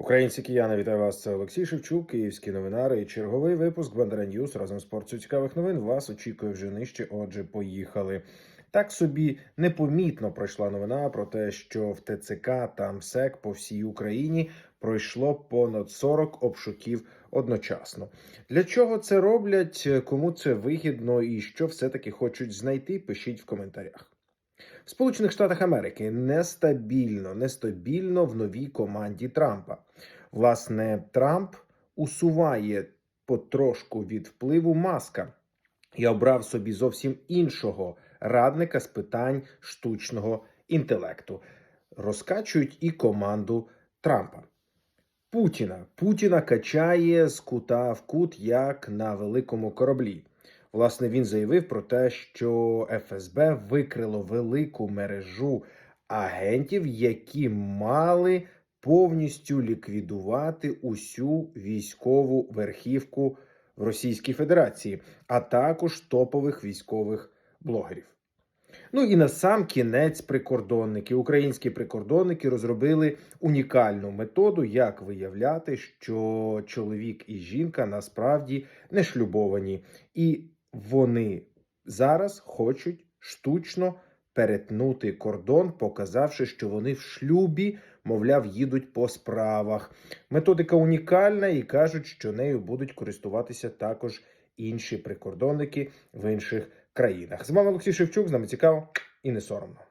Українці кияни, вітаю вас. Це Олексій Шевчук, київські новинари і черговий випуск Бандера Ньюс разом з порцією цікавих новин. Вас очікує вже нижче. Отже, поїхали. Так собі непомітно пройшла новина про те, що в ТЦК та МСЕК по всій Україні пройшло понад 40 обшуків одночасно. Для чого це роблять? Кому це вигідно і що все таки хочуть знайти? Пишіть в коментарях. В Сполучених Штатах Америки нестабільно, нестабільно в новій команді Трампа. Власне, Трамп усуває потрошку від впливу маска і обрав собі зовсім іншого радника з питань штучного інтелекту. Розкачують і команду Трампа. Путіна. Путіна качає з кута в кут, як на великому кораблі. Власне, він заявив про те, що ФСБ викрило велику мережу агентів, які мали повністю ліквідувати усю військову верхівку в Російській Федерації, а також топових військових блогерів. Ну і на сам кінець прикордонники, українські прикордонники розробили унікальну методу, як виявляти, що чоловік і жінка насправді не шлюбовані, і вони зараз хочуть штучно перетнути кордон, показавши, що вони в шлюбі, мовляв, їдуть по справах. Методика унікальна і кажуть, що нею будуть користуватися також інші прикордонники в інших країнах. З вами Олексій Шевчук. З нами цікаво і не соромно.